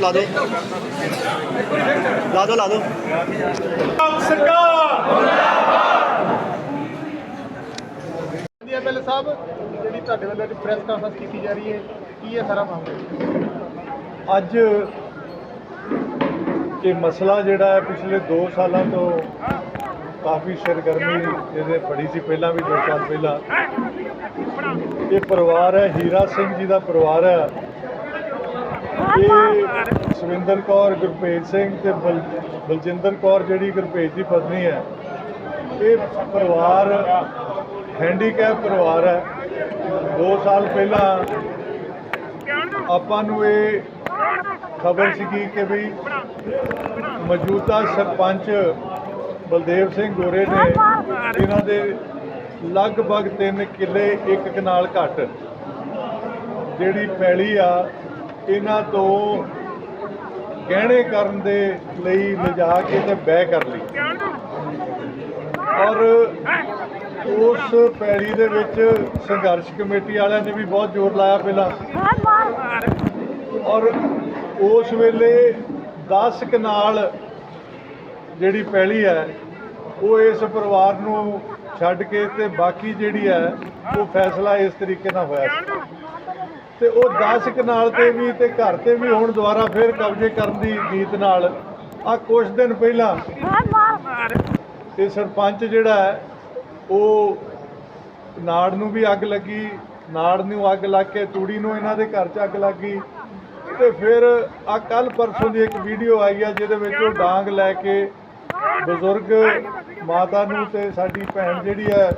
ਲਾ ਦੋ ਲਾ ਦੋ। ਲਾ ਦੋ ਲਾ ਦੋ। ਲਾ ਦੋ ਜੀ ਐਮਐਲਏ ਸਾਹਿਬ ਜਿਹੜੀ ਤੁਹਾਡੇ ਵੱਲੋਂ ਅੱਜ ਪ੍ਰੈਸ ਕਾਨਫਰੰਸ ਕੀਤੀ ਜਾ ਰਹੀ ਹੈ ਕੀ ਹੈ ਸਾਰਾ ਮਾਮਲਾ? ਅੱਜ ਇਹ ਮਸਲਾ ਜਿਹੜਾ ਹੈ ਪਿਛਲੇ 2 ਸਾਲਾਂ ਤੋਂ ਕਾਫੀ ਸਰਗਰਮੀ ਇਹਦੇ ਫੜੀ ਸੀ ਪਹਿਲਾਂ ਵੀ 2 ਸਾਲ ਪਹਿਲਾਂ। ਇਹ ਪਰਿਵਾਰ ਹੈ ਹੀਰਾ ਸਿੰਘ ਜੀ ਦਾ ਪਰਿਵਾਰ ਹੈ। ਇਹ ਸੁਵਿੰਦਰ ਕੌਰ, ਗੁਰਪ੍ਰੀਤ ਸਿੰਘ ਤੇ ਬਲ- ਬਲਜਿੰਦਰ ਕੌਰ ਜਿਹੜੀ ਗੁਰਪ੍ਰੀਤ ਦੀ ਪਤਨੀ ਹੈ। ਇਹ ਪਰਿਵਾਰ ਹੈਂਡੀਕੈਪ ਪਰਿਵਾਰ ਹੈ। 2 ਸਾਲ ਪਹਿਲਾਂ ਆਪਾਂ ਨੂੰ ਇਹ ਖਬਰ ਸੀਗੀ ਕਿ ਵੀ ਮੌਜੂਦਾ ਸਰਪੰਚ ਬਲਦੇਵ ਸਿੰਘ ਗੋਰੇ ਨੇ ਇਹਨਾਂ ਦੇ ਲਗਭਗ 3 ਕਿੱਲੇ ਇੱਕ ਕਨਾਲ ਘੱਟ ਜਿਹੜੀ ਪੈਲੀ ਆ ਇਹਨਾਂ ਤੋਂ ਗਹਿਣੇ ਕਰਨ ਦੇ ਲਈ ਲਿਜਾ ਕੇ ਤੇ ਬਹਿ ਕਰ ਲਈ। ਔਰ ਉਸ ਪੈਲੀ ਦੇ ਵਿੱਚ ਸੰਘਰਸ਼ ਕਮੇਟੀ ਵਾਲਿਆਂ ਨੇ ਵੀ ਬਹੁਤ ਜ਼ੋਰ ਲਾਇਆ ਪਹਿਲਾਂ। ਔਰ ਉਸ ਵੇਲੇ 10 ਕਨਾਲ ਜਿਹੜੀ ਪੈਲੀ ਹੈ, ਉਹ ਇਸ ਪਰਿਵਾਰ ਨੂੰ ਛੱਡ ਕੇ ਤੇ ਬਾਕੀ ਜਿਹੜੀ ਹੈ, ਉਹ ਫੈਸਲਾ ਇਸ ਤਰੀਕੇ ਨਾਲ ਹੋਇਆ ਸੀ। ਤੇ ਉਹ 10 ਕਨਾਲ ਤੇ ਵੀ ਤੇ ਘਰ ਤੇ ਵੀ ਹੁਣ ਦੁਬਾਰਾ ਫੇਰ ਕਬਜ਼ੇ ਕਰਨ ਦੀ ਨੀਤ ਨਾਲ ਆ ਕੁਝ ਦਿਨ ਪਹਿਲਾਂ ਇਹ ਸਰਪੰਚ ਜਿਹੜਾ ਹੈ ਉਹ ਨਾੜ ਨੂੰ ਵੀ ਅੱਗ ਲੱਗੀ ਨਾੜ ਨੂੰ ਅੱਗ ਲੱਗ ਕੇ ਤੂੜੀ ਨੂੰ ਇਹਨਾਂ ਦੇ ਘਰ 'ਚ ਅੱਗ ਲੱਗੀ ਤੇ ਫਿਰ ਆ ਕੱਲ ਪਰਸੋਂ ਦੀ ਇੱਕ ਵੀਡੀਓ ਆਈ ਆ ਜਿਹਦੇ ਵਿੱਚ ਉਹ ਡਾਂਗ ਲੈ ਕੇ ਬਜ਼ੁਰਗ ਮਾਤਾ ਨੂੰ ਤੇ ਸਾਡੀ ਭੈਣ ਜਿਹੜੀ ਹੈ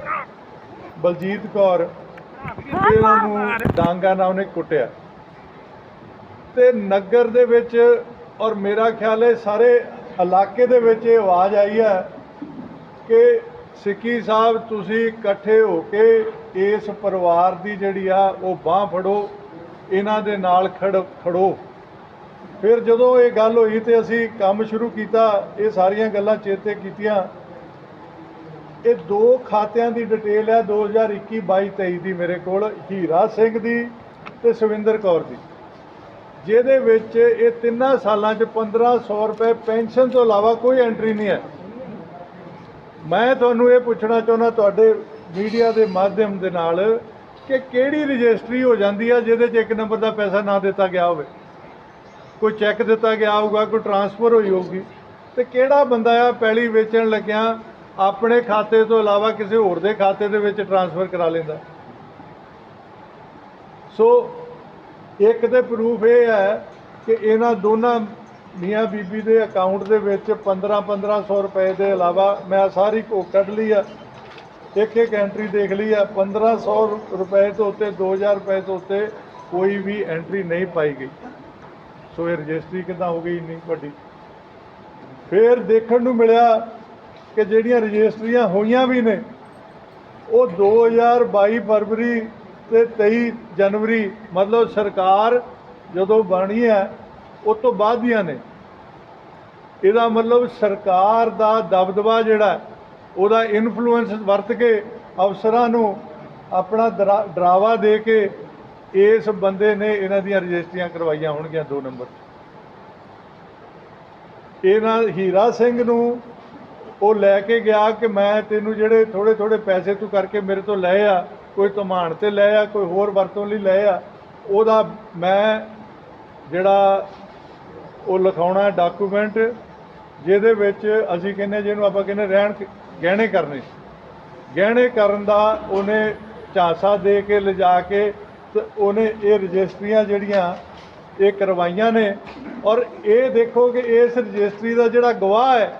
ਬਲਜੀਤ ਕੌਰ ਇਹਨਾਂ ਨੂੰ ਡਾਂਗਾ ਨਾਲ ਉਹਨੇ ਕੁੱਟਿਆ। ਤੇ ਨਗਰ ਦੇ ਵਿੱਚ ਔਰ ਮੇਰਾ ਖਿਆਲ ਹੈ ਸਾਰੇ ਇਲਾਕੇ ਦੇ ਵਿੱਚ ਇਹ ਆਵਾਜ਼ ਆਈ ਹੈ ਕਿ ਸਿੱਕੀ ਸਾਹਿਬ ਤੁਸੀਂ ਇਕੱਠੇ ਹੋ ਕੇ ਇਸ ਪਰਿਵਾਰ ਦੀ ਜਿਹੜੀ ਆ ਉਹ ਬਾਹ ਫੜੋ, ਇਹਨਾਂ ਦੇ ਨਾਲ ਖੜ, ਖੜੋ। ਫਿਰ ਜਦੋਂ ਇਹ ਗੱਲ ਹੋਈ ਤੇ ਅਸੀਂ ਕੰਮ ਸ਼ੁਰੂ ਕੀਤਾ, ਇਹ ਸਾਰੀਆਂ ਗੱਲਾਂ ਚੇਤੇ ਕੀਤੀਆਂ। ਇਹ ਦੋ ਖਾਤਿਆਂ ਦੀ ਡਿਟੇਲ ਹੈ 2021 22 23 ਦੀ ਮੇਰੇ ਕੋਲ, ਹੀਰਾ ਸਿੰਘ ਦੀ ਤੇ ਸੁਵਿੰਦਰ ਕੌਰ ਦੀ। ਜਿਹਦੇ ਵਿੱਚ ਇਹ ਤਿੰਨਾਂ ਸਾਲਾਂ 'ਚ 1500 ਰੁਪਏ ਪੈਨਸ਼ਨ ਤੋਂ ਇਲਾਵਾ ਕੋਈ ਐਂਟਰੀ ਨਹੀਂ ਹੈ। ਮੈਂ ਤੁਹਾਨੂੰ ਇਹ ਪੁੱਛਣਾ ਚਾਹੁੰਦਾ ਤੁਹਾਡੇ ਮੀਡੀਆ ਦੇ ਮਾਧਿਅਮ ਦੇ ਨਾਲ ਕਿ ਕਿਹੜੀ ਰਜਿਸਟਰੀ ਹੋ ਜਾਂਦੀ ਆ ਜਿਹਦੇ 'ਚ ਇੱਕ ਨੰਬਰ ਦਾ ਪੈਸਾ ਨਾ ਦਿੱਤਾ ਗਿਆ ਹੋਵੇ? ਕੋਈ ਚੈੱਕ ਦਿੱਤਾ ਗਿਆ ਹੋਊਗਾ, ਕੋਈ ਟਰਾਂਸਫਰ ਹੋਈ ਹੋਊਗੀ। ਤੇ ਕਿਹੜਾ ਬੰਦਾ ਆ ਪੈਲੀ ਵੇਚਣ ਲੱਗਿਆ ਆਪਣੇ ਖਾਤੇ ਤੋਂ ਇਲਾਵਾ ਕਿਸੇ ਹੋਰ ਦੇ ਖਾਤੇ ਦੇ ਵਿੱਚ ਟਰਾਂਸਫਰ ਕਰਾ ਲੈਂਦਾ। ਸੋ ਇੱਕ ਤੇ ਪ੍ਰੂਫ ਇਹ ਹੈ ਕਿ ਇਹਨਾਂ ਦੋਨਾਂ ਮੀਆਂ ਬੀਬੀ ਦੇ ਅਕਾਊਂਟ ਦੇ ਵਿੱਚ 15 1500 ਰੁਪਏ ਦੇ ਇਲਾਵਾ ਮੈਂ ਸਾਰੀ ਕੋ ਕੱਢ ਲਈ ਆ। ਇੱਕ ਇੱਕ ਐਂਟਰੀ ਦੇਖ ਲਈ ਆ। 1500 ਰੁਪਏ ਤੋਂ ਉੱਤੇ 2000 ਰੁਪਏ ਤੋਂ ਉੱਤੇ ਕੋਈ ਵੀ ਐਂਟਰੀ ਨਹੀਂ ਪਾਈ ਗਈ। ਸੋ ਇਹ ਰਜਿਸਟਰੀ ਕਿੱਦਾਂ ਹੋ ਗਈ ਇੰਨੀ ਵੱਡੀ? ਫਿਰ ਦੇਖਣ ਨੂੰ ਮਿਲਿਆ ਕਿ ਜਿਹੜੀਆਂ ਰਜਿਸਟਰੀਆਂ ਹੋਈਆਂ ਵੀ ਨੇ, ਉਹ 2022 ਫਰਵਰੀ ਤੇ 23 ਜਨਵਰੀ, ਮਤਲਬ ਸਰਕਾਰ ਜਦੋਂ ਬਣੀ ਹੈ ਉਸ ਤੋਂ ਬਾਅਦ ਦੀਆਂ ਨੇ। ਇਹਦਾ ਮਤਲਬ ਸਰਕਾਰ ਦਾ ਦਬਦਬਾ ਜਿਹੜਾ ਉਹਦਾ ਇਨਫਲੂਐਂਸ ਵਰਤ ਕੇ ਅਫਸਰਾਂ ਨੂੰ ਆਪਣਾ ਡਰਾ- ਡਰਾਵਾ ਦੇ ਕੇ ਇਸ ਬੰਦੇ ਨੇ ਇਹਨਾਂ ਦੀਆਂ ਰਜਿਸਟਰੀਆਂ ਕਰਵਾਈਆਂ ਹੋਣਗੀਆਂ 2 ਨੰਬਰ ਇਹਨਾਂ ਹੀਰਾ ਸਿੰਘ ਨੂੰ ਉਹ ਲੈ ਕੇ ਗਿਆ ਕਿ ਮੈਂ ਤੈਨੂੰ ਜਿਹੜੇ ਥੋੜੇ ਥੋੜੇ ਪੈਸੇ ਤੂੰ ਕਰਕੇ ਮੇਰੇ ਤੋਂ ਲਏ ਆ, ਕੋਈ ਧਮਾਨ ਤੇ ਲਏ ਆ, ਕੋਈ ਹੋਰ ਵਰਤੋਂ ਲਈ ਲਏ ਆ, ਉਹਦਾ ਮੈਂ ਜਿਹੜਾ ਉਹ ਲਿਖਾਉਣਾ ਹੈ ਡਾਕੂਮੈਂਟ ਜਿਹਦੇ ਵਿੱਚ ਅਸੀਂ ਕਹਿੰਦੇ ਜਿਹਨੂੰ ਆਪਾਂ ਕਹਿੰਦੇ ਰਹਿਣ ਗਹਿਣੇ ਕਰਨੇ। ਗਹਿਣੇ ਕਰਨ ਦਾ ਉਹਨੇ ਝਾਂਸਾ ਦੇ ਕੇ ਲਿਜਾ ਕੇ ਤੇ ਉਹਨੇ ਇਹ ਰਜਿਸਟਰੀਆਂ ਜਿਹੜੀਆਂ ਇਹ ਕਰਵਾਈਆਂ ਨੇ ਔਰ ਇਹ ਦੇਖੋ ਕਿ ਇਸ ਰਜਿਸਟਰੀ ਦਾ ਜਿਹੜਾ ਗਵਾਹ ਹੈ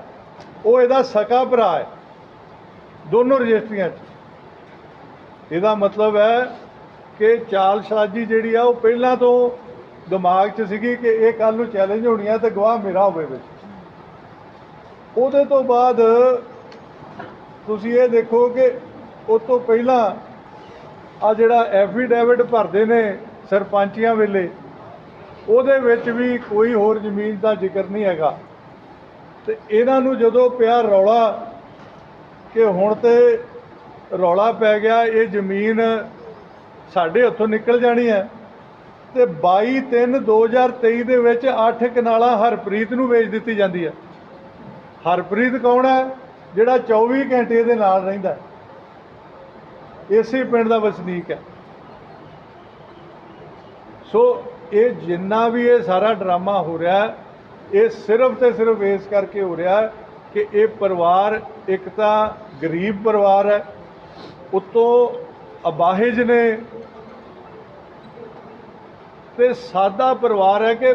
ਉਹ ਇਹਦਾ ਸਕਾ ਭਰਾ ਹੈ। ਦੋਨੋਂ ਰਜਿਸਟਰੀਆਂ 'ਚ। ਇਹਦਾ ਮਤਲਬ ਹੈ ਕਿ ਚਾਲ ਸ਼ਾਜ਼ੀ ਜਿਹੜੀ ਆ, ਉਹ ਪਹਿਲਾਂ ਤੋਂ ਦਿਮਾਗ 'ਚ ਸੀਗੀ ਕਿ ਇਹ ਕੱਲ ਨੂੰ ਚੈਲੰਜ ਹੋਣੀ ਆ ਤੇ ਗਵਾਹ ਮੇਰਾ ਹੋਵੇ ਵਿੱਚ। ਉਹਦੇ ਤੋਂ ਬਾਅਦ ਤੁਸੀਂ ਇਹ ਦੇਖੋ ਕਿ ਉਸ ਤੋਂ ਪਹਿਲਾਂ ਆ ਜਿਹੜਾ ਐਫੀਡੈਵਿਟ ਭਰਦੇ ਨੇ ਸਰਪੰਚੀਆਂ ਵੇਲੇ, ਉਹਦੇ ਵਿੱਚ ਵੀ ਕੋਈ ਹੋਰ ਜ਼ਮੀਨ ਦਾ ਜ਼ਿਕਰ ਨਹੀਂ ਹੈਗਾ। ਤੇ ਇਹਨਾਂ ਨੂੰ ਜਦੋਂ ਪਿਆ ਰੌਲਾ ਕਿ ਹੁਣ ਤੇ ਰੌਲਾ ਪੈ ਗਿਆ ਇਹ ਜ਼ਮੀਨ ਸਾਡੇ ਹੱਥੋਂ ਨਿਕਲ ਜਾਣੀ ਹੈ। ਤੇ 22 3 2023 ਦੇ ਵਿੱਚ 8 ਕਨਾਲਾਂ ਹਰਪ੍ਰੀਤ ਨੂੰ ਵੇਚ ਦਿੱਤੀ ਜਾਂਦੀ ਹੈ। ਹਰਪ੍ਰੀਤ ਕੌਣ ਹੈ? ਜਿਹੜਾ 24 ਘੰਟੇ ਇਹਦੇ ਨਾਲ ਰਹਿੰਦਾ ਹੈ। ਇਸੇ ਪਿੰਡ ਦਾ ਵਸਨੀਕ ਹੈ। ਸੋ ਇਹ ਜਿੰਨਾ ਵੀ ਇਹ ਸਾਰਾ ਡਰਾਮਾ ਹੋ ਰਿਹਾ ਹੈ, ਇਹ ਸਿਰਫ ਤੇ ਸਿਰਫ ਇਸ ਕਰਕੇ ਹੋ ਰਿਹਾ ਕਿ ਇਹ ਪਰਿਵਾਰ ਇੱਕ ਤਾਂ ਗਰੀਬ ਪਰਿਵਾਰ ਹੈ, ਉਤੋਂ ਅਬਾਹਿਜ ਨੇ ਤੇ ਸਾਦਾ ਪਰਿਵਾਰ ਹੈ ਕਿ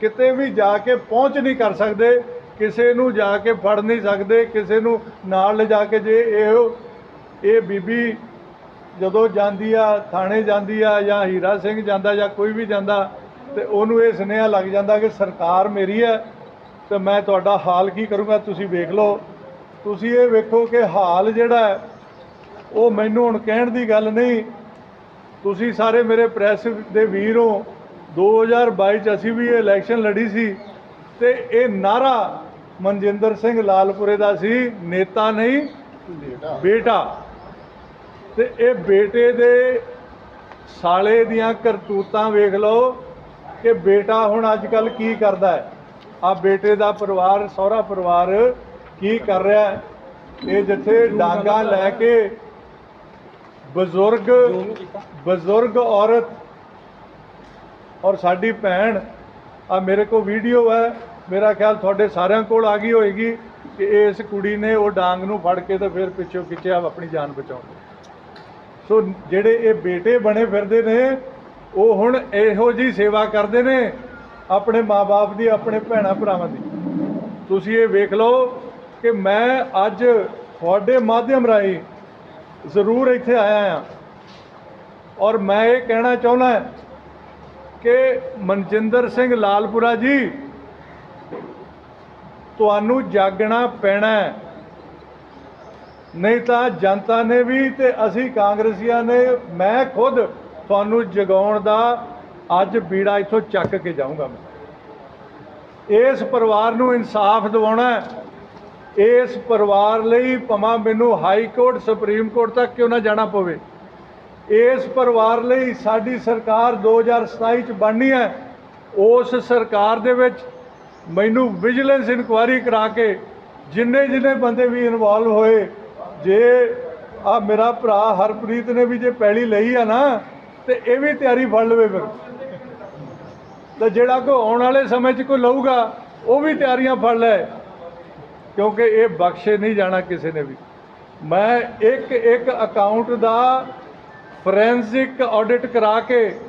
ਕਿਤੇ ਵੀ ਜਾ ਕੇ ਪਹੁੰਚ ਨਹੀਂ ਕਰ ਸਕਦੇ, ਕਿਸੇ ਨੂੰ ਜਾ ਕੇ ਫੜ ਨਹੀਂ ਸਕਦੇ, ਕਿਸੇ ਨੂੰ ਨਾਲ ਲਿਜਾ ਕੇ ਜੇ ਇਹ ਇਹ ਬੀਬੀ ਜਦੋਂ ਜਾਂਦੀ ਆ, ਥਾਣੇ ਜਾਂਦੀ ਆ ਜਾਂ ਹੀਰਾ ਸਿੰਘ ਜਾਂਦਾ ਜਾਂ ਕੋਈ ਵੀ ਜਾਂਦਾ ਤੇ ਉਹਨੂੰ ਇਹ ਸੁਨੇਹਾ ਲੱਗ ਜਾਂਦਾ ਕਿ ਸਰਕਾਰ ਮੇਰੀ ਹੈ ਤੇ ਮੈਂ ਤੁਹਾਡਾ ਹਾਲ ਕੀ ਕਰੂੰਗਾ, ਤੁਸੀਂ ਵੇਖ ਲਓ। ਤੁਸੀਂ ਇਹ ਵੇਖੋ ਕਿ ਹਾਲ ਜਿਹੜਾ ਉਹ ਮੈਨੂੰ ਹੁਣ ਕਹਿਣ ਦੀ ਗੱਲ ਨਹੀਂ। ਤੁਸੀਂ ਸਾਰੇ ਮੇਰੇ ਪ੍ਰੈਸ ਦੇ ਵੀਰ ਹੋ। 2022 ਚ ਅਸੀਂ ਵੀ ਇਹ ਇਲੈਕਸ਼ਨ ਲੜੀ ਸੀ ਤੇ ਇਹ ਨਾਰਾ ਮਨਜਿੰਦਰ ਸਿੰਘ ਲਾਲਪੁਰੇ ਦਾ ਸੀ, ਨੇਤਾ ਨਹੀਂ ਬੇਟਾ ਬੇਟਾ। ਤੇ ਇਹ ਬੇਟੇ ਦੇ ਸਾਲੇ ਦੀਆਂ ਕਰਤੂਤਾਂ ਵੇਖ ਲਓ। ਕਿ ਬੇਟਾ ਹੁਣ ਅੱਜ ਕੱਲ ਕੀ ਕਰਦਾ ਹੈ? ਆ ਬੇਟੇ ਦਾ ਪਰਿਵਾਰ, ਸਹੁਰਾ ਪਰਿਵਾਰ ਕੀ ਕਰ ਰਿਹਾ ਹੈ? ਇਹ ਜਿੱਥੇ ਡਾਂਗਾ ਲੈ ਕੇ ਬਜ਼ੁਰਗ ਬਜ਼ੁਰਗ ਔਰਤ ਔਰ ਸਾਡੀ ਭੈਣ ਆ ਮੇਰੇ ਕੋਲ ਵੀਡੀਓ ਹੈ, ਮੇਰਾ ਖਿਆਲ ਤੁਹਾਡੇ ਸਾਰਿਆਂ ਕੋਲ ਆ ਗਈ ਹੋਏਗੀ ਕਿ ਇਸ ਕੁੜੀ ਨੇ ਉਹ ਡਾਂਗ ਨੂੰ ਫੜ ਕੇ ਤੇ ਫਿਰ ਪਿੱਛੋਂ ਖਿੱਚਿਆ, ਆਪਣੀ ਜਾਨ ਬਚਾਉਣ ਸੋ ਜਿਹੜੇ ਇਹ ਬੇਟੇ ਬਣੇ ਫਿਰਦੇ ਨੇ ਉਹ ਹੁਣ ਇਹੋ ਜੀ ਸੇਵਾ ਕਰਦੇ ਨੇ ਆਪਣੇ ਮਾਪੇ ਦੀ, ਆਪਣੇ ਭੈਣਾਂ ਭਰਾਵਾਂ ਦੀ। ਤੁਸੀਂ ਇਹ ਵੇਖ ਲਓ ਕਿ ਮੈਂ ਅੱਜ ਤੁਹਾਡੇ ਮਾਧਿਅਮ ਰਾਹੀਂ ਜ਼ਰੂਰ ਇੱਥੇ ਆਇਆ ਹਾਂ। ਔਰ ਮੈਂ ਇਹ ਕਹਿਣਾ ਚਾਹੁੰਦਾ ਕਿ ਮਨਜਿੰਦਰ ਸਿੰਘ ਲਾਲਪੁਰਾ ਜੀ, ਤੁਹਾਨੂੰ ਜਾਗਣਾ ਪੈਣਾ ਨਹੀਂ ਤਾਂ ਜਨਤਾ ਨੇ ਵੀ ਤੇ ਅਸੀਂ ਕਾਂਗਰਸੀਆਂ ਨੇ, ਮੈਂ ਖੁਦ ਤੁਹਾਨੂੰ ਜਗਾਉਣ ਦਾ ਅੱਜ ਬੀੜਾ ਇੱਥੋਂ ਚੱਕ ਕੇ ਜਾਊਂਗਾ ਮੈਂ। ਇਸ ਪਰਿਵਾਰ ਨੂੰ ਇਨਸਾਫ ਦਿਵਾਉਣਾ ਇਸ ਪਰਿਵਾਰ ਲਈ ਭਮਾ ਮੈਨੂੰ ਹਾਈ ਕੋਰਟ, ਸੁਪਰੀਮ ਕੋਰਟ ਤੱਕ ਕਿਉਂ ਨਾ ਜਾਣਾ ਪਵੇ। ਇਸ ਪਰਿਵਾਰ ਲਈ ਸਾਡੀ ਸਰਕਾਰ 2027 ਚ ਬਣਨੀ ਹੈ। ਉਸ ਸਰਕਾਰ ਦੇ ਵਿੱਚ ਮੈਨੂੰ ਵਿਜੀਲੈਂਸ ਇਨਕੁਆਇਰੀ ਕਰਾ ਕੇ ਜਿੰਨੇ ਜਿੰਨੇ ਬੰਦੇ ਵੀ ਇਨਵੋਲਵ ਹੋਏ, ਜੇ ਆ ਮੇਰਾ ਭਰਾ ਹਰਪ੍ਰੀਤ ਨੇ ਵੀ ਜੇ ਪੈਲੀ ਲਈ ਆ ਨਾ ਤੇ ਇਹ ਵੀ ਤਿਆਰੀ ਫੜ ਲਵੇ ਫਿਰ। ਤਾਂ ਜਿਹੜਾ ਕੋ ਆਉਣ ਵਾਲੇ ਸਮੇਂ 'ਚ ਕੋਈ ਲਊਗਾ, ਉਹ ਵੀ ਤਿਆਰੀਆਂ ਫੜ ਲੈ। ਕਿਉਂਕਿ ਇਹ ਬਖਸ਼ੇ ਨਹੀਂ ਜਾਣਾ ਕਿਸੇ ਨੇ ਵੀ। ਮੈਂ ਇੱਕ ਇੱਕ ਅਕਾਊਂਟ ਦਾ ਫੋਰੈਂਸਿਕ ਆਡਿਟ ਕਰਾ ਕੇ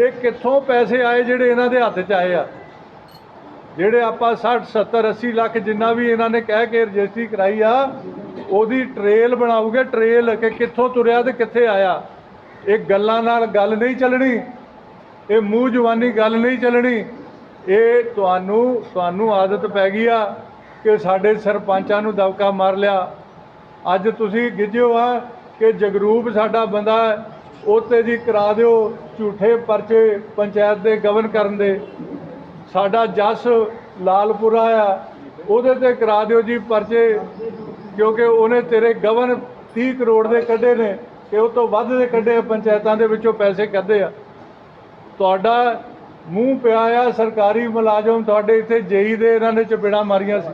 ਇਹ ਕਿੱਥੋਂ ਪੈਸੇ ਆਏ ਜਿਹੜੇ ਇਹਨਾਂ ਦੇ ਹੱਥ 'ਚ ਆਏ ਆ। ਜਿਹੜੇ ਆਪਾਂ 60 70 80 ਲੱਖ ਜਿੰਨਾ ਵੀ ਇਹਨਾਂ ਨੇ ਕਹਿ ਕੇ ਰਜਿਸਟਰੀ ਕਰਾਈ ਆ, ਉਹਦੀ ਟ੍ਰੇਲ ਬਣਾਉਗੇ ਟ੍ਰੇਲ ਕਿ ਕਿੱਥੋਂ ਤੁਰਿਆ ਤੇ ਕਿੱਥੇ ਆਇਆ। ਇਹ ਗੱਲਾਂ ਨਾਲ ਗੱਲ ਨਹੀਂ ਚੱਲਣੀ, ਇਹ ਮੂੰਹ ਜਵਾਨੀ ਗੱਲ ਨਹੀਂ ਚੱਲਣੀ। ਇਹ ਤੁਹਾਨੂੰ ਤੁਹਾਨੂੰ ਆਦਤ ਪੈ ਗਈ ਆ ਕਿ ਸਾਡੇ ਸਰਪੰਚਾਂ ਨੂੰ ਦਬਕਾ ਮਾਰ ਲਿਆ। ਅੱਜ ਤੁਸੀਂ ਗਿੱਜਿਓ ਆ ਕਿ ਜਗਰੂਪ ਸਾਡਾ ਬੰਦਾ ਹੈ ਉਹ ਤੇ ਜੀ ਕਰਾ ਦਿਓ ਝੂਠੇ ਪਰਚੇ ਪੰਚਾਇਤ ਦੇ ਗਵਨ ਕਰਨ ਦੇ। ਸਾਡਾ ਜੱਸ ਲਾਲਪੁਰਾ ਆ, ਉਹਦੇ ਤੇ ਕਰਾ ਦਿਓ ਜੀ ਪਰਚੇ, ਕਿਉਂਕਿ ਉਹਨੇ ਤੇਰੇ ਗਵਨ 30 ਕਰੋੜ ਦੇ ਕੱਢੇ ਨੇ। ਕਿ ਉਹ ਤੋਂ ਵੱਧ ਦੇ ਕੱਢੇ ਪੰਚਾਇਤਾਂ ਦੇ ਵਿੱਚੋਂ ਪੈਸੇ ਕੱਢੇ ਆ। ਤੁਹਾਡਾ ਮੂੰਹ ਪਿਆ ਆ, ਸਰਕਾਰੀ ਮੁਲਾਜ਼ਮ ਤੁਹਾਡੇ ਇੱਥੇ ਜੇਈ ਦੇ ਇਹਨਾਂ ਨੇ ਚਪੇੜਾਂ ਮਾਰੀਆਂ ਸੀ।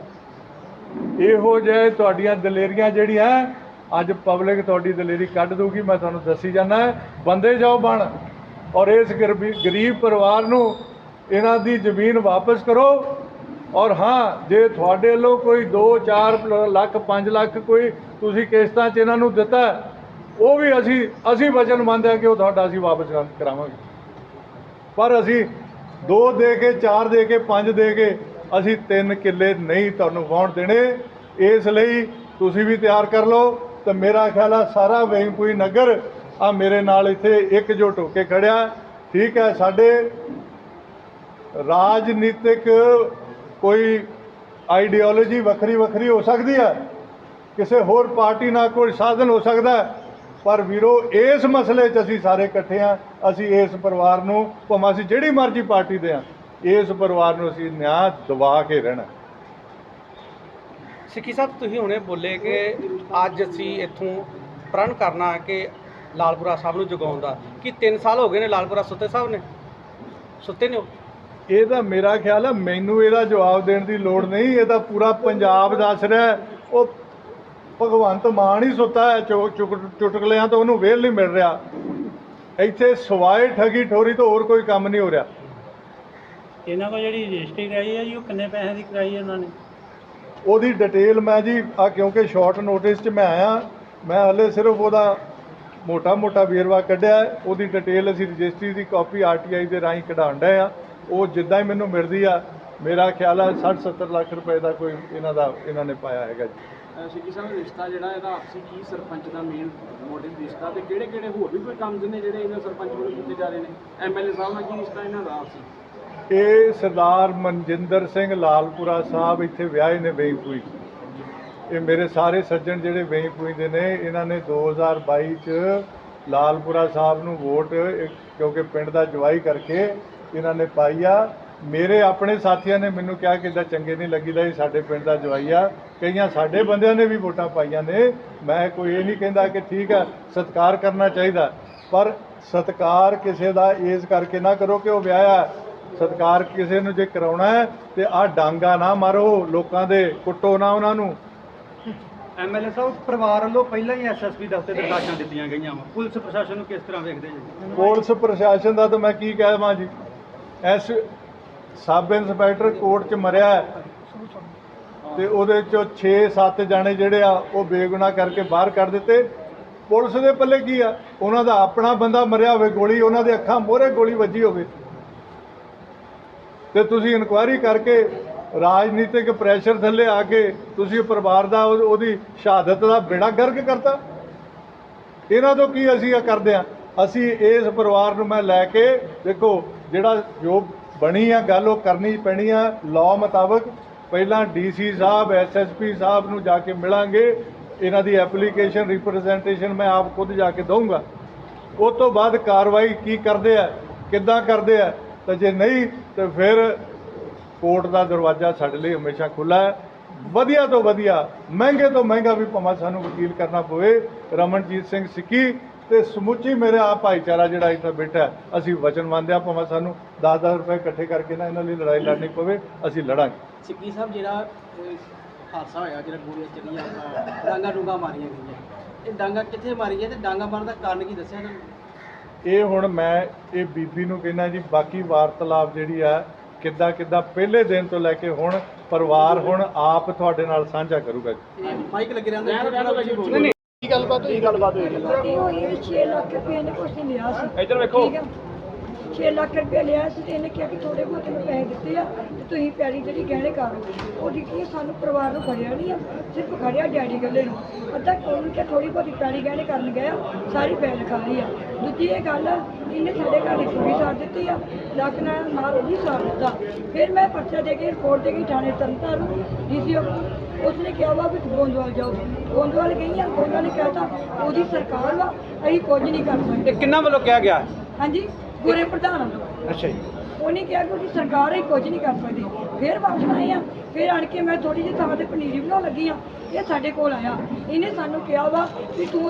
ਇਹੋ ਜਿਹੇ ਤੁਹਾਡੀਆਂ ਦਲੇਰੀਆਂ ਜਿਹੜੀਆਂ, ਅੱਜ ਪਬਲਿਕ ਤੁਹਾਡੀ ਦਲੇਰੀ ਕੱਢ ਦੂਗੀ ਮੈਂ ਤੁਹਾਨੂੰ ਦੱਸੀ ਜਾਣਾ ਬੰਦੇ ਜਾਓ ਬਣ। ਔਰ ਇਸ ਗਰੀਬੀ- ਗਰੀਬ ਪਰਿਵਾਰ ਨੂੰ ਇਹਨਾਂ ਦੀ ਜ਼ਮੀਨ ਵਾਪਸ ਕਰੋ। ਔਰ ਹਾਂ, ਜੇ ਤੁਹਾਡੇ ਵੱਲੋਂ ਕੋਈ 2 4 ਲੱਖ 5 ਲੱਖ ਕੋਈ ਤੁਸੀਂ ਕਿਸ਼ਤਾਂ 'ਚ ਇਹਨਾਂ ਨੂੰ ਦਿੱਤਾ ਉਹ ਵੀ ਅਸੀਂ ਅਸੀਂ ਵਚਨ ਮੰਨਦੇ ਹਾਂ ਕਿ ਉਹ ਤੁਹਾਡਾ ਅਸੀਂ ਵਾਪਸ ਕਰਾਵਾਂਗੇ। ਪਰ ਅਸੀਂ 2 ਦੇ ਕੇ 4 ਦੇ ਕੇ 5 ਦੇ ਕੇ ਅਸੀਂ 3 ਕਿੱਲੇ ਨਹੀਂ ਤੁਹਾਨੂੰ ਵਾਹੁਣ ਦੇਣੇ। ਇਸ ਲਈ ਤੁਸੀਂ ਵੀ ਤਿਆਰ ਕਰ ਲਓ ਤੇ ਮੇਰਾ ਖਿਆਲ ਆ ਸਾਰਾ ਵੇਂਪੂਈ ਨਗਰ ਆ ਮੇਰੇ ਨਾਲ ਇੱਥੇ ਇਕਜੁੱਟ ਹੋ ਕੇ ਖੜਿਆ। ਠੀਕ ਹੈ, ਸਾਡੇ ਰਾਜਨੀਤਿਕ ਕੋਈ ਆਈਡੀਓਲੋਜੀ ਵੱਖਰੀ ਵੱਖਰੀ ਹੋ ਸਕਦੀ ਹੈ। ਕਿਸੇ ਹੋਰ ਪਾਰਟੀ ਨਾਲ ਕੋਈ ਸਾਧਨ ਹੋ ਸਕਦਾ ਹੈ। ਪਰ ਵੀਰੋ ਇਸ ਮਸਲੇ 'ਚ ਅਸੀਂ ਸਾਰੇ ਇਕੱਠੇ ਆ ਅਸੀਂ ਇਸ ਪਰਿਵਾਰ ਨੂੰ ਭਾਵੇਂ ਅਸੀਂ ਜਿਹੜੀ ਮਰਜ਼ੀ ਪਾਰਟੀ ਦੇ ਆ ਇਸ ਪਰਿਵਾਰ ਨੂੰ ਅਸੀਂ ਨਿਆਂ ਦਵਾ ਕੇ ਰਹਿਣਾ। ਸਿੱਖੀ ਸਾਹਿਬ ਤੁਸੀਂ ਹੁਣੇ ਬੋਲੇ ਕਿ ਅੱਜ ਅਸੀਂ ਇੱਥੋਂ ਪ੍ਰਣ ਕਰਨਾ ਕਿ ਲਾਲਪੁਰਾ ਸਾਹਿਬ ਨੂੰ ਜਗਾਉਣ ਦਾ। ਕੀ 3 ਸਾਲ ਹੋ ਗਏ ਨੇ ਲਾਲਪੁਰਾ ਸੁੱਤੇ ਸਾਹਿਬ ਨੇ? ਸੁੱਤੇ ਨੇ ਇਹ ਤਾਂ ਮੇਰਾ ਖਿਆਲ ਹੈ ਮੈਨੂੰ ਇਹਦਾ ਜਵਾਬ ਦੇਣ ਦੀ ਲੋੜ ਨਹੀਂ। ਇਹ ਤਾਂ ਪੂਰਾ ਪੰਜਾਬ ਦੱਸ ਰਿਹਾ। ਉਹ ਭਗਵੰਤ ਮਾਨ ਹੀ ਸੁੱਤਾ ਹੈ ਚੁਕ- ਚੁਟਕਲਿਆਂ ਤੋਂ ਉਹਨੂੰ ਵੇਲ ਨਹੀਂ ਮਿਲ ਰਿਹਾ। ਇੱਥੇ ਸਵਾਏ ਠਗੀ ਠੋਰੀ ਤੋਂ ਹੋਰ ਕੋਈ ਕੰਮ ਨਹੀਂ ਹੋ ਰਿਹਾ। ਇਹਨਾਂ ਕੋਲ ਜਿਹੜੀ ਰਜਿਸਟਰੀ ਕਰਾਈ ਹੈ ਜੀ ਉਹ ਕਿੰਨੇ ਪੈਸੇ ਦੀ ਕਰਾਈ ਇਹਨਾਂ ਨੇ? ਉਹਦੀ ਡਿਟੇਲ ਮੈਂ ਜੀ ਆ ਕਿਉਂਕਿ ਸ਼ਾਰਟ ਨੋਟਿਸ 'ਚ ਮੈਂ ਆਇਆ ਮੈਂ ਹਲੇ ਸਿਰਫ ਉਹਦਾ ਮੋਟਾ ਮੋਟਾ ਵੇਰਵਾ ਕੱਢਿਆ। ਉਹਦੀ ਡਿਟੇਲ ਅਸੀਂ ਰਜਿਸਟਰੀ ਦੀ ਕਾਪੀ ਆਰਟੀਆਈ ਦੇ ਰਾਹੀਂ ਕਢਾਉਣ ਡਏ ਆ ਉਹ ਜਿੱਦਾਂ ਹੀ ਮੈਨੂੰ ਮਿਲਦੀ ਆ ਮੇਰਾ ਖਿਆਲ ਹੈ 60 70 ਲੱਖ ਰੁਪਏ ਦਾ ਕੋਈ ਇਹਨਾਂ ਦਾ ਇਹਨਾਂ ਨੇ ਪਾਇਆ ਹੈਗਾ ਜੀ। ਸਿੱਕੀ ਸਾਹਿਬ ਰਿਸ਼ਤਾ ਜਿਹੜਾ ਇਹਦਾ ਆਪਸੀ ਕੀ ਸਰਪੰਚ ਦਾ ਮੇਨ ਮੋਟਿਵ ਰਿਸ਼ਤਾ ਤੇ ਕਿਹੜੇ ਕਿਹੜੇ ਹੋਰ ਵੀ ਕੋਈ ਕੰਮ ਨੇ ਜਿਹੜੇ ਇਹਨਾਂ ਸਰਪੰਚ ਵੱਲੋਂ ਕੀਤੇ ਜਾ ਰਹੇ ਨੇ? ਐਮਐਲਏ ਸਾਹਿਬ ਨਾਲ ਕੀ ਰਿਸ਼ਤਾ ਇਹਨਾਂ ਦਾ ਆਪਸੀ? ਇਹ ਸਰਦਾਰ ਮਨਜਿੰਦਰ ਸਿੰਘ ਲਾਲਪੁਰਾ ਸਾਹਿਬ ਇੱਥੇ ਵਿਆਹੇ ਨੇ ਬੇਈਪੂਈ ਇਹ ਮੇਰੇ ਸਾਰੇ ਸੱਜਣ ਜਿਹੜੇ ਵੇਈਪੂਈ ਦੇ ਨੇ, ਇਹਨਾਂ ਨੇ 2022 ਚ ਲਾਲਪੁਰਾ ਸਾਹਿਬ ਨੂੰ ਵੋਟ ਕਿਉਂਕਿ ਪਿੰਡ ਦਾ ਜਵਾਈ ਕਰਕੇ ਇਹਨਾਂ ਨੇ ਪਾਈ ਆ। ਮੇਰੇ ਆਪਣੇ ਸਾਥੀਆਂ ਨੇ ਮੈਨੂੰ ਕਿਹਾ ਕਿ ਇਦਾਂ ਚੰਗੇ ਨਹੀਂ ਲੱਗੀਦਾ ਇਹ ਸਾਡੇ ਪਿੰਡ ਦਾ ਜਵਾਈ ਆ। ਕਈਆਂ ਸਾਡੇ ਬੰਦਿਆਂ ਨੇ ਵੀ ਵੋਟਾਂ ਪਾਈਆਂ ਨੇ। ਮੈਂ ਕੋਈ ਇਹ ਨਹੀਂ ਕਹਿੰਦਾ ਕਿ ਠੀਕ ਹੈ ਸਤਿਕਾਰ ਕਰਨਾ ਚਾਹੀਦਾ। ਪਰ ਸਤਿਕਾਰ ਕਿਸੇ ਦਾ ਇਸ ਕਰਕੇ ਨਾ ਕਰੋ ਕਿ ਉਹ ਵਿਆਹਿਆ। ਸਤਿਕਾਰ ਕਿਸੇ ਨੂੰ ਜੇ ਕਰਾਉਣਾ ਹੈ ਤੇ ਆ ਡਾਂਗਾ ਨਾ ਮਾਰੋ ਲੋਕਾਂ ਦੇ ਕੁੱਟੋ ਨਾ ਉਹਨਾਂ ਨੂੰ। ਐਮਐਲਏ ਸਾਹਿਬ ਪਰਿਵਾਰ ਵੱਲੋਂ ਪਹਿਲਾਂ ਹੀ ਐਸਐਸਪੀ ਦਫ਼ਤਰ ਦੇ ਦਰਖਾਸਤਾਂ ਦਿੱਤੀਆਂ ਗਈਆਂ ਵਾ। ਪੁਲਿਸ ਪ੍ਰਸ਼ਾਸਨ ਨੂੰ ਕਿਸ ਤਰ੍ਹਾਂ ਵੇਖਦੇ ਜੀ? ਪੁਲਿਸ ਪ੍ਰਸ਼ਾਸਨ ਦਾ ਤਾਂ ਮੈਂ ਕੀ ਕਹਾਂ ਜੀ? ਐਸ ਸਬ ਇੰਸਪੈਕਟਰ ਕੋਰਟ 'ਚ ਮਰਿਆ ਹੈ ਤੇ ਉਹਦੇ ਚੋਂ 6-7 ਜਾਣੇ ਜਿਹੜੇ ਆ, ਉਹ ਬੇਗੁਨਾਹ ਕਰਕੇ ਬਾਹਰ ਕੱਢ ਦਿੱਤੇ। ਪੁਲਿਸ ਦੇ ਪੱਲੇ ਕੀ ਆ? ਉਹਨਾਂ ਦਾ ਆਪਣਾ ਬੰਦਾ ਮਰਿਆ ਹੋਵੇ ਗੋਲੀ, ਉਹਨਾਂ ਦੇ ਅੱਖਾਂ ਮੋਹਰੇ ਗੋਲੀ ਵੱਜੀ ਹੋਵੇ। ਤੇ ਤੁਸੀਂ ਇਨਕੁਆਇਰੀ ਕਰਕੇ ਰਾਜਨੀਤਿਕ ਪ੍ਰੈਸ਼ਰ ਥੱਲੇ ਆ ਕੇ ਤੁਸੀਂ ਪਰਿਵਾਰ ਦਾ ਉਹ- ਉਹਦੀ ਸ਼ਹਾਦਤ ਦਾ ਬੇੜਾ ਗਰਕ ਕਰਤਾ। ਇਹਨਾਂ ਤੋਂ ਕੀ ਅਸੀਂ ਇਹ ਕਰਦੇ ਆ? ਅਸੀਂ ਇਸ ਪਰਿਵਾਰ ਨੂੰ ਮੈਂ ਲੈ ਕੇ ਦੇਖੋ, ਜਿਹੜਾ ਜੋ ਬਣੀ ਆ, ਗੱਲ ਉਹ ਕਰਨੀ ਪੈਣੀ ਆ। ਲਾਅ ਮੁਤਾਬਕ ਪਹਿਲਾਂ ਡੀਸੀ ਸਾਹਿਬ ਐਸਐਸਪੀ ਸਾਹਿਬ ਨੂੰ ਜਾ ਕੇ ਮਿਲਾਂਗੇ। ਇਹਨਾਂ ਦੀ ਐਪਲੀਕੇਸ਼ਨ ਰਿਪਰੈਜ਼ੈਂਟੇਸ਼ਨ ਮੈਂ ਆਪ ਖੁਦ ਜਾ ਕੇ ਦਊਂਗਾ। ਉਸ ਤੋਂ ਬਾਅਦ ਕਾਰਵਾਈ ਕੀ ਕਰਦੇ ਆ, ਕਿੱਦਾਂ ਕਰਦੇ ਆ, ਤਾਂ ਜੇ ਨਹੀਂ, ਤਾਂ ਫਿਰ ਕੋਰਟ ਦਾ ਦਰਵਾਜ਼ਾ ਸਾਡੇ ਲਈ ਹਮੇਸ਼ਾ ਖੁੱਲਾ ਹੈ। ਵਧੀਆ ਤੋਂ ਵਧੀਆ, ਮਹਿੰਗੇ ਤੋਂ ਮਹਿੰਗਾ ਵੀ ਭਾਵੇਂ ਸਾਨੂੰ ਵਕੀਲ ਕਰਨਾ ਪਵੇ, ਰਮਨਜੀਤ ਸਿੰਘ ਸਿੱਕੀ ਤੇ ਸਮੁੱਚੀ ਮੇਰੇ ਆ ਭਾਈਚਾਰਾ ਜਿਹੜਾ ਇੱਥੇ ਬੈਠਾ ਹੈ, ਅਸੀਂ ਵਚਨ ਮੰਨਦੇ ਆ ਭਾਵੇਂ ਸਾਨੂੰ 10-10 ਰੁਪਏ ਇਕੱਠੇ ਕਰਕੇ ਨਾ ਇਹਨਾਂ ਲਈ ਲੜਾਈ ਲੜਨੀ ਪਵੇ ਅਸੀਂ ਲੜਾਂਗੇ। ਸਿੱਕੀ ਸਾਹਿਬ ਜਿਹੜਾ ਹਾਦਸਾ ਹੋਇਆ ਜਿਹੜਾ ਗੋਲੀਆਂ ਚੱਲੀਆਂ ਆਪਣਾ ਡਾਂਗਾ ਡੂੰਗਾ ਮਾਰੀਆਂ ਗਈਆਂ। ਇਹ ਡਾਂਗਾ ਕਿੱਥੇ ਮਾਰੀਆਂ ਤੇ ਡਾਂਗਾ ਮਾਰਨ ਦਾ ਕਾਰਨ ਕੀ ਦੱਸਿਆ ਇਹਨਾਂ ਨੇ? ਇਹ ਹੁਣ ਮੈਂ ਇਹ ਬੀਬੀ ਨੂੰ ਕਹਿੰਦਾ ਜੀ ਬਾਕੀ ਵਾਰਤਾਲਾਪ ਜਿਹੜੀ ਆ ਕਿੱਦਾਂ ਕਿੱਦਾਂ ਪਹਿਲੇ ਦਿਨ ਤੋਂ ਲੈ ਕੇ ਹੁਣ ਪਰਿਵਾਰ ਹੁਣ ਆਪ ਤੁਹਾਡੇ ਨਾਲ ਸਾਂਝਾ ਕਰੂਗਾ ਮਾਈਕ ਲੱਗੇ ਰਹਿੰਦਾ ਨਹੀਂ। ਕੀ ਗੱਲਬਾਤ ਹੋਈ? ਗੱਲਬਾਤ ਹੋਈ? ਇਹ ਹੋਈ 6 ਲੱਖ ਰੁਪਏ ਨੇ ਕੁਛ ਨਹੀਂ ਲਿਆ ਸੀ। ਇੱਧਰ ਵੇਖੋ। 6 ਲੱਖ ਰੁਪਏ ਲਿਆ ਸੀ ਤੇ ਇਹਨੇ ਕਿਹਾ ਕਿ ਥੋੜੇ ਬਹੁਤ ਮੈਂ ਪੈਸੇ ਦਿੱਤੇ ਆ ਤੇ ਤੁਸੀਂ ਪੈਰੀ ਜਿਹੜੀ ਗਹਿਣੇ ਕਰ ਉਹਦੀ ਕੀ ਸਾਨੂੰ ਪਰਿਵਾਰ ਨੂੰ ਖੜਿਆ ਨਹੀਂ ਆ ਸਿਰਫ ਖੜਿਆ ਡੈਡੀ ਗੱਲੇ ਨੂੰ। ਅੱਧਾ ਕੋਈ ਕਿ ਥੋੜੀ ਬਹੁਤੀ ਪੈਰੀ ਗਹਿਣੇ ਕਰਨ ਗਿਆ ਸਾਰੀ ਬੈਲ ਖਾ ਲਈ ਆ। ਦੂਜੀ ਇਹ ਗੱਲ ਇਹਨੇ ਸਾਡੇ ਘਰ ਦੀ ਚੋਰੀ ਸਾੜ ਦਿੱਤੀ ਆ ਲੱਖ ਨਾਲ ਨਾਲ ਉਹਦੀ ਸਾੜ ਦਿੱਤਾ। ਫਿਰ ਮੈਂ ਪਰਚਾ ਦੇ ਕੇ ਰਿਪੋਰਟ ਦੇ ਕੇ ਥਾਣੇ ਤਰਨਤਾਰਨ ਡੀਸੀਓ ਉਸਨੇ ਕਿਹਾ ਵਾ ਵੀ ਗੋਂਦਵਾਲ ਜਾਓ। ਗੋਂਦਵਾਲ ਗਈ ਆ ਗੋਂਦਵਾਲ ਨੇ ਕਹਿਤਾ ਉਹਦੀ ਸਰਕਾਰ ਵਾ ਅਸੀਂ ਕੁਝ ਨਹੀਂ ਕਰ ਸਕਦੇ। ਇਹ ਕਿੰਨਾ ਵੱਲੋਂ ਕਿਹਾ ਗਿਆ? ਹਾਂਜੀ ਗੁਰੇ ਪ੍ਰਧਾਨ ਵੱਲੋਂ। ਅੱਛਾ ਜੀ। ਉਹਨੇ ਕਿਹਾ ਕਿ ਉਹਦੀ ਸਰਕਾਰ ਹੀ ਕੁਝ ਨਹੀਂ ਕਰ ਸਕਦੀ। ਫਿਰ ਵਾਪਸ ਆਏ ਆ ਫਿਰ ਆਣ ਕੇ ਮੈਂ ਥੋੜੀ ਜਿਹੀ ਥਾਂ ਤੇ ਪਨੀਰੀ ਬਣਾਉਣ ਲੱਗੀ ਆ ਇਹ ਸਾਡੇ ਕੋਲ ਆਇਆ। ਇਹਨੇ ਸਾਨੂੰ ਕਿਹਾ ਵਾ ਕਿ ਤੂੰ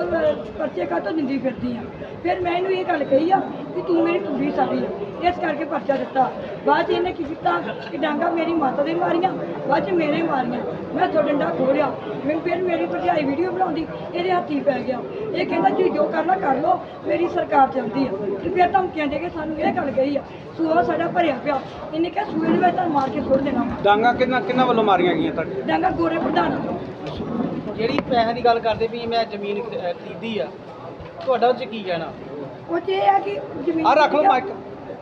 ਪਰਚੇ ਕਾਹਤੋਂ ਦਿੰਦੀ ਫਿਰਦੀ ਆ? ਫਿਰ ਮੈਂ ਇਹਨੂੰ ਇਹ ਗੱਲ ਕਹੀ ਆ ਕਿ ਤੂੰ ਮੇਰੀ ਕੁੜੀ ਸਾਡੀ ਆ। ਇਸ ਕਰਕੇ ਪਰਚਾ ਦਿੱਤਾ। ਬਾਅਦ 'ਚ ਇਹਨੇ ਕੀ ਕੀਤਾ ਕਿ ਡਾਂਗਾ ਮੇਰੀ ਮਾਤਾ ਦੇ ਮਾਰੀਆਂ ਬਾਅਦ 'ਚ ਮੇਰੇ ਮਾਰੀਆਂ। ਮੈਂ ਤੋਂ ਡੰਡਾ ਖੋਲਿਆ। ਮੈਨੂੰ ਫਿਰ ਮੇਰੀ ਭਰਜਾਈ ਵੀਡੀਓ ਬਣਾਉਂਦੀ ਇਹਦੇ ਹੱਥੀ ਪੈ ਗਿਆ। ਇਹ ਕਹਿੰਦਾ ਜੀ ਜੋ ਕਰਨਾ ਕਰ ਲਓ ਮੇਰੀ ਸਰਕਾਰ ਚੱਲਦੀ ਆ। ਤੇ ਫਿਰ ਧਮਕੀਆਂ ਦੇ ਕੇ ਸਾਨੂੰ ਇਹ ਗੱਲ ਕਹੀ ਆ ਸੂਆ ਸਾਡਾ ਭਰਿਆ ਪਿਆ। ਇਹਨੇ ਕਿਹਾ ਸੂਏ ਨੂੰ ਮੈਂ ਤਾਂ ਮਾਰ ਕੇ ਸੁੱਟ ਦੇਣਾ। ਡਾਂਗਾ ਕਿੰਨਾ ਕਿੰਨਾ ਵੱਲੋਂ ਮਾਰੀਆਂ ਗਈਆਂ ਤੁਹਾਡੇ? ਡਾਂਗਾ ਗੋਰੇ ਪ੍ਰਧਾਨ ਜਿਹੜੀ ਪੈਸਿਆਂ ਦੀ ਗੱਲ ਕਰਦੇ ਵੀ ਮੈਂ ਜ਼ਮੀਨ ਖਰੀ- ਅਹ, ਖਰੀਦੀ ਆ ਤੁਹਾਡਾ ਉਹ 'ਚ ਕੀ ਕਹਿਣਾ? ਉਹ 'ਚ ਇਹ ਆ ਕਿ ਜ਼ਮੀਨ ਆਹ ਰੱਖ ਲਓ ਮਾਈਕ।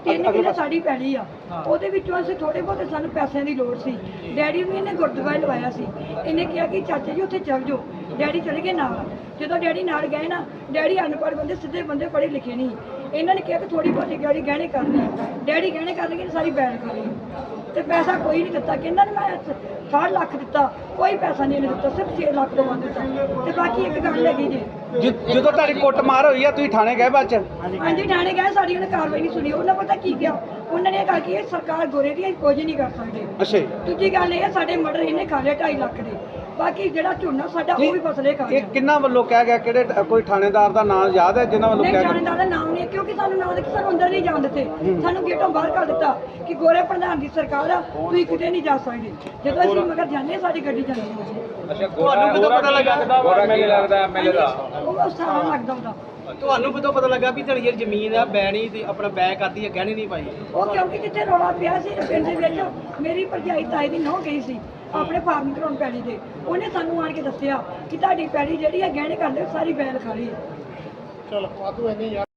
ਤਿੰਨ ਕਿੱਲੇ ਸਾਡੀ ਪੈਲੀ ਆ। ਉਹਦੇ ਵਿੱਚੋਂ ਅਸੀਂ ਥੋੜੇ ਬਹੁਤੇ ਸਾਨੂੰ ਪੈਸਿਆਂ ਦੀ ਲੋੜ ਸੀ। ਡੈਡੀ ਨੂੰ ਇਹਨੇ ਗੁਰਦੁਆਰੇ ਲਵਾਇਆ ਸੀ। ਇਹਨੇ ਕਿਹਾ ਕਿ ਚਾਚਾ ਜੀ ਉੱਥੇ ਚੱਲ ਜਾਓ। ਡੈਡੀ ਚਲੇ ਗਏ ਨਾਲ। ਜਦੋਂ ਡੈਡੀ ਨਾਲ ਗਏ ਨਾ ਡੈਡੀ ਅਨਪੜ੍ਹ ਬੰਦੇ ਸਿੱਧੇ ਬੰਦੇ ਪੜ੍ਹੇ ਲਿਖੇ ਨਹੀਂ। ਇਹਨਾਂ ਨੇ ਕਿਹਾ ਕਿ ਥੋੜੀ ਬਹੁਤੀ ਗਾੜੀ ਗਹਿਣੇ ਕਰਨੀ। ਡੈਡੀ ਗਹਿਣੇ ਕਰਨ ਲੱਗੇ ਸਾਰੀ ਖਾ ਲਈ ਤੇ ਪੈਸਾ ਕੋਈ ਨਹੀਂ ਦਿੱਤਾ ਕਹਿੰਦਾ ਨੇ ਮੈਂ 60 ਲੱਖ ਦਿੱਤਾ ਕੋਈ ਪੈਸਾ ਨਹੀਂ ਇਹਨੇ ਦਿੱਤਾ ਸਿਰਫ 6 ਲੱਖ ਵੱਧ ਦਿੱਤਾ। ਤੇ ਬਾਕੀ ਇੱਕ ਗੱਲ ਹੈਗੀ ਜੀ। ਜਿ- ਜਦੋਂ ਤੁਹਾਡੀ ਕੁੱਟ ਮਾਰ ਹੋਈ ਆ ਤੁਸੀਂ ਥਾਣੇ ਗਏ ਬਾਅਦ ਚ? ਹਾਂਜੀ ਥਾਣੇ ਗਏ ਸਾਡੀ ਉਹਨੇ ਕਾਰਵਾਈ ਨਹੀਂ ਸੁਣੀ। ਉਹਨਾਂ ਪਤਾ ਕੀ ਕਿਹਾ? ਉਹਨਾਂ ਨੇ ਇਹ ਗੱਲ ਕੀ ਇਹ ਸਰਕਾਰ ਗੋਰੇ ਦੀ ਅਸੀਂ ਕੁਝ ਨਹੀਂ ਕਰ ਸਕਦੇ। ਅੱਛਾ ਜੀ। ਦੂਜੀ ਗੱਲ ਇਹ ਸਾਡੇ ਮਰਡਰ ਇਹਨੇ ਖਾ ਲਏ 2.5 ਲੱਖ ਦੇ। ਬਾਕੀ ਜਿਹੜਾ ਝੋਨਾ ਸਾਡਾ ਉਹ ਵੀ ਫਸਲੇ ਖਾ ਇਹ ਗਿਆ। ਕਿੰਨਾ ਵੱਲੋਂ ਕਿਹਾ ਗਿਆ? ਕਿਹੜੇ ਟ- ਕੋਈ ਥਾਣੇਦਾਰ ਦਾ ਨਾਮ ਯਾਦ ਹੈ ਜਿਨ੍ਹਾਂ ਵੱਲੋਂ ਨਹੀਂ ਕਿਹਾ ਗਿਆ? ਜਾਣਦਾ ਦਾ ਨਾਮ ਨਹੀਂ ਹੈ, ਕਿਉਂਕਿ ਸਾਨੂੰ ਨਾਮ ਦੇ ਕੇ ਸਾਨੂੰ ਅੰਦਰ ਨਹੀਂ ਜਾਣ ਦਿੱਤੇ। ਸਾਨੂੰ ਗੇਟੋਂ ਬਾਹਰ ਕਰ ਦਿੱਤਾ ਕਿ ਗੋਰੇ ਪ੍ਰਧਾਨ ਦੀ ਸਰਕਾਰ ਆ ਤੁਸੀਂ ਕਿਤੇ ਨਹੀਂ ਜਾ ਸਕਦੇ। ਜਦੋਂ ਅਸੀਂ ਮਗਰ ਜਾਂਦੇ ਹਾਂ, ਸਾਡੀ ਗੱਡੀ ਜਾਂਦੀ ਹੈ। ਤੁਹਾਨੂੰ ਕਿਦੋਂ ਪਤਾ ਲੱਗਾ? ਗੋਰਾ ਕੀ ਲੱਗਦਾ ਐਮਐਲਏ ਦਾ। ਉਹ ਸਾਰਾ ਲੱਗਦਾ ਹੁੰਦਾ। ਤੁਹਾਨੂੰ ਕਿਦੋਂ ਪਤਾ ਲੱਗਾ ਵੀ ਤੁਹਾਡੀ ਜ਼ਮੀਨ ਆ ਬੈਣੀ ਤੇ ਆਪਣਾ ਬੈ ਕਰਦੀ ਹੈ ਗਹਿਣੀ ਨਹੀਂ ਪਾਈ? ਉਹ ਕਿਉਂਕਿ ਜਿੱਥੇ ਰੌਲਾ ਪਿਆ ਸੀ ਪਿੰਡ ਦੇ ਵਿੱਚ ਮੇਰੀ ਭਰਜਾਈ ਤਾਈ ਦੀ ਨਹੁੰ ਗਈ ਸੀ। ਆਪਣੇ ਫਾਰਮ ਕਰਾਉਣ ਪੈਲੀ ਦੇ। ਉਹਨੇ ਸਾਨੂੰ ਆਣ ਕੇ ਦੱਸਿਆ ਕਿ ਤੁਹਾਡੀ ਪੈਲੀ ਜਿਹੜੀ ਹੈ ਗਹਿਣੇ ਕਰਦੇ ਸਾਰੀ ਬੈਲ ਖਾਲੀ ਹੈ ਚਲੋ, ਵਾਧੂ ਇੰਨੇ ਯਾਰ।